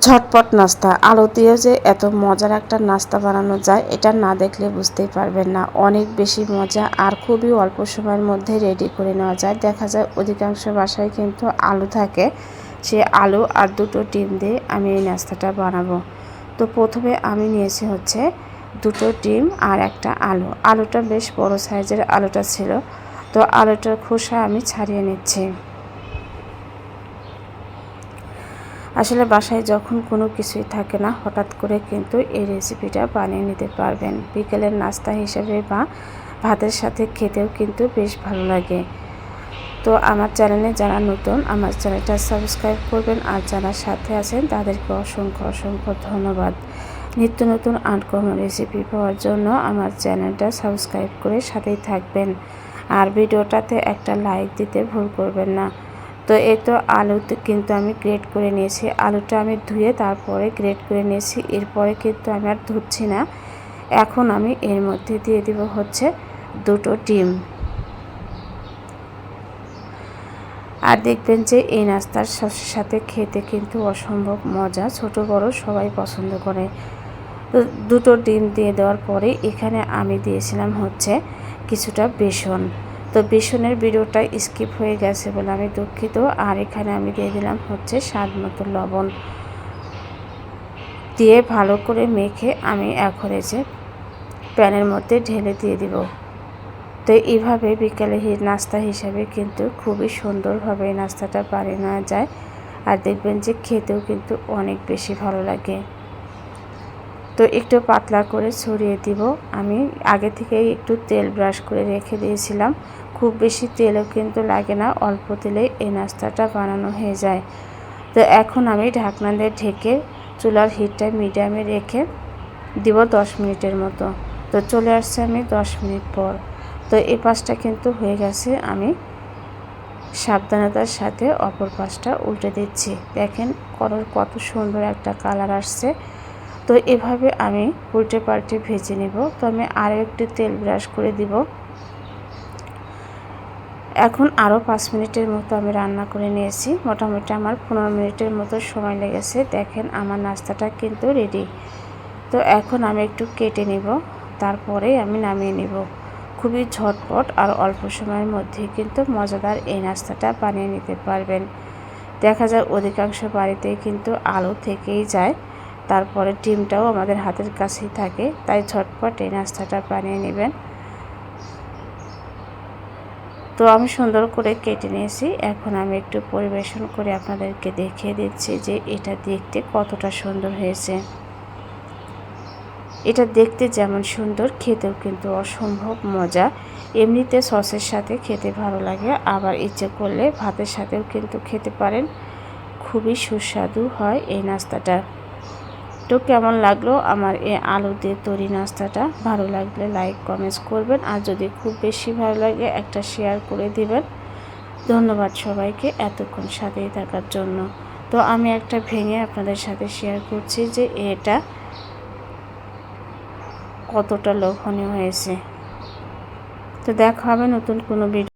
ঝটপট নাস্তা। আলু দিয়ে যে এত মজার একটা নাস্তা বানানো যায়, এটা না দেখলে বুঝতেই পারবেন না। অনেক বেশি মজা আর খুবই অল্প সময়ের মধ্যে রেডি করে নেওয়া যায়। দেখা যায় অধিকাংশ বাসায় কিন্তু আলু থাকে। সে আলু আর দুটো ডিম দিয়ে আমি এই নাস্তাটা বানাবো। তো প্রথমে আমি নিয়েছি হচ্ছে দুটো ডিম আর একটা আলু। আলুটা বেশ বড় সাইজের আলুটা ছিল। তো আলুটার খোসা আমি ছাড়িয়ে নিচ্ছি। আসলে বাসায় যখন কোনো কিছুই থাকে না, হঠাৎ করে কিন্তু এই রেসিপিটা বানিয়ে নিতে পারবেন। বিকেলের নাস্তা হিসেবে বা ভাতের সাথে খেতেও কিন্তু বেশ ভালো লাগে। তো আমার চ্যানেলে যারা নতুন, আমার চ্যানেলটা সাবস্ক্রাইব করবেন আর যারা সাথে আছেন, তাদেরকে অসংখ্য অসংখ্য ধন্যবাদ। নিত্য নতুন আনকমন রেসিপি পাওয়ার জন্য আমার চ্যানেলটা সাবস্ক্রাইব করে সাথেই থাকবেন। আর ভিডিওটাতে একটা লাইক দিতে ভুল করবেন না। তো এই তো আলুতে কিন্তু আমি গ্রেট করে নিয়েছি। আলুটা আমি ধুয়ে তারপরে গ্রেট করে নিয়েছি। এরপরে কিন্তু আমি আর ধুচ্ছি না। এখন আমি এর মধ্যে দিয়ে দিব হচ্ছে দুটো ডিম। আর দেখবেন যে এই নাস্তার সাথে খেতে কিন্তু অসম্ভব মজা। ছোট, বড় সবাই পছন্দ করে। তো দুটো ডিম দিয়ে দেওয়ার পরে এখানে আমি দিয়েছিলাম হচ্ছে কিছুটা বেসন। তো বেসনের ভিডিওটা স্কিপ হয়ে গেছে বলে আমি দুঃখিত। আর এখানে আমি দিয়ে দিলাম হচ্ছে স্বাদ মতো লবণ। দিয়ে ভালো করে মেখে আমি এখন যে প্যানের মধ্যে ঢেলে দিয়ে দিব। তো এইভাবে বিকালে নাস্তা হিসাবে কিন্তু খুবই সুন্দরভাবে নাস্তাটা বানিয়ে নেওয়া যায়। আর দেখবেন যে খেতেও কিন্তু অনেক বেশি ভালো লাগে। তো একটু পাতলা করে ছড়িয়ে দিব। আমি আগে থেকেই একটু তেল ব্রাশ করে রেখে দিয়েছিলাম। খুব বেশি তেলও কিন্তু লাগে না, অল্প তেলে এই নাস্তাটা বানানো হয়ে যায়। তো এখন আমি ঢাকনা দিয়ে ঢেকে চুলার হিটটা মিডিয়ামে রেখে দিব দশ মিনিটের মতো। তো চলে আসছে আমি দশ মিনিট পর। তো এই পাশটা কিন্তু হয়ে গেছে, আমি সাবধানতার সাথে অপর পাশটা উল্টে দিচ্ছি। দেখেন করর কত সুন্দর একটা কালার আসছে। তো এভাবে আমি উল্টে পাল্টে ভেজে নিব। তো আমি আরও একটু তেল ব্রাশ করে দিব। এখন আরও পাঁচ মিনিটের মতো আমি রান্না করে নিয়েছি। মোটামুটি আমার পনেরো মিনিটের মতো সময় লেগেছে। দেখেন আমার নাস্তাটা কিন্তু রেডি। তো এখন আমি একটু কেটে নিব। তারপরে আমি নামিয়ে নিব। খুবই ঝটপট আর অল্প সময়ের মধ্যে কিন্তু মজাদার এই নাস্তাটা বানিয়ে নিতে পারবেন। দেখা যায় অধিকাংশ বাড়িতেই কিন্তু আলু থেকেই যায়। তারপরে ডিমটাও আমাদের হাতের কাছেই থাকে, তাই ঝটপট এই নাস্তাটা বানিয়ে নেবেন। তো আমি সুন্দর করে কেটে নিয়েছি, এখন আমি একটু পরিবেশন করে আপনাদেরকে দেখিয়ে দিচ্ছি যে এটা দেখতে কতটা সুন্দর হয়েছে। এটা দেখতে যেমন সুন্দর, খেতেও কিন্তু অসম্ভব মজা। এমনিতে সসের সাথে খেতে ভালো লাগে, আবার ইচ্ছে করলে ভাতের সাথেও কিন্তু খেতে পারেন। খুবই সুস্বাদু হয় এই নাস্তাটা। তো কেমন লাগল? আমার এই আলু দিয়ে তৈরি নাস্তাটা ভালো লাগলে লাইক, কমেন্টস করবেন। আর যদি খুব বেশি ভালো লাগে, একটা শেয়ার করে দিবেন। ধন্যবাদ সবাইকে এতক্ষণ সাথেই থাকার জন্য। তো আমি একটা ভেঙে আপনাদের সাথে শেয়ার করছি যে এটা কতটা লোভনীয় হয়েছে। তো দেখা হবে নতুন কোনো ভিডিও